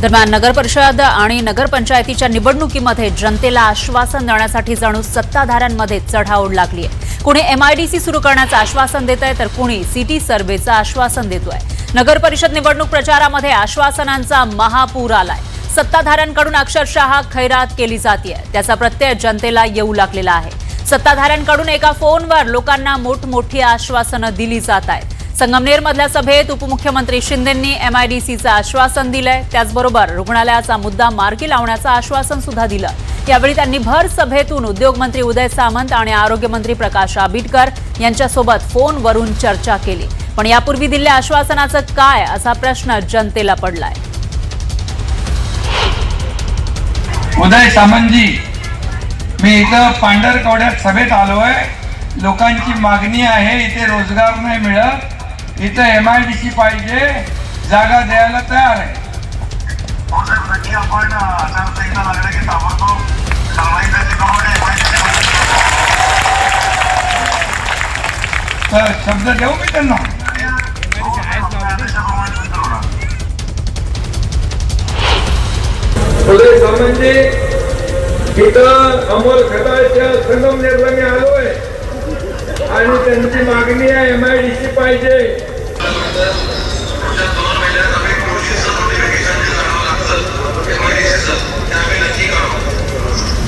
दरम्यान नगर परिषद आणि नगरपंचायतीच्या निवडणुकीमध्ये जनतेला आश्वासन देण्यासाठी जणू सत्ताधाऱ्यांमध्ये चढाओढ लागली आहे. कुणी एमआयडीसी सुरू करण्याचं आश्वासन देत आहे तर कुणी सिटी सर्व्हेचं आश्वासन देतोय. नगर परिषद निवडणूक प्रचारामध्ये आश्वासनांचा महापूर आलाय. सत्ताधाऱ्यांकडून अक्षरशः खैरात केली जाते त्याचा प्रत्यय जनतेला येऊ लागलेला आहे. सत्ताधाऱ्यांकडून एका फोनवर लोकांना मोठमोठी आश्वासनं दिली जात आहेत. संगमनेर मधल्या सभेत उपमुख्यमंत्री शिंदेंनी एमआयडीसीचं आश्वासन दिलंय. त्याचबरोबर रुग्णालयाचा मुद्दा मार्गी लावण्याचं आश्वासन सुद्धा दिलं. यावेळी त्यांनी भर सभेतून उद्योगमंत्री उदय सामंत आणि आरोग्यमंत्री प्रकाश आंबेडकर यांच्यासोबत फोनवरून चर्चा केली. पण यापूर्वी दिलेल्या आश्वासनाचं काय असा प्रश्न जनतेला पडलाय. उदय सामंतजी मी इथं पांढरकवड्यात सभेत आलोय. लोकांची मागणी आहे इथे रोजगार नाही मिळत. इथं एम आय डी सी पाहिजे जागा द्यायला तयार आहे. हो तर शब्द देऊ मी त्यांना? सामंतजी इथं अमोल खताळच्या संगमनेरला मी आलोय. आणि त्यांची मागणी आहे एम आय डी सी पाहिजे.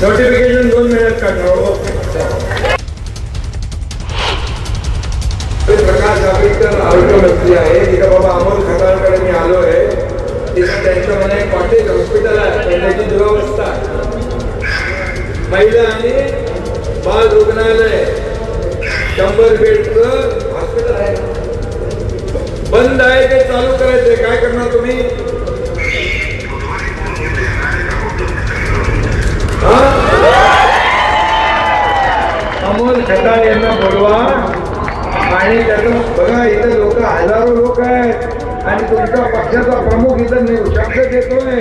नोटिफिकेशन दोन महिन्यात काढणार प्रकाश जावडेकर आरोग्यमंत्री आहे. तिथं बाबा अमोल खताळकडे मी आलो आहे. तिथं त्यांचं म्हणे कॉटेज हॉस्पिटल आहे. त्यांची दुरावस्था महिला आणि बाल रुग्णालय शंभर बेडचं तुम्ही? अमोल खताळ यांना बोलवा. आणि त्याचं बघा इथं लोक हजारो लोक आहेत. आणि तुमच्या पक्षाचा प्रमुख इथं नि- शब्द देतोय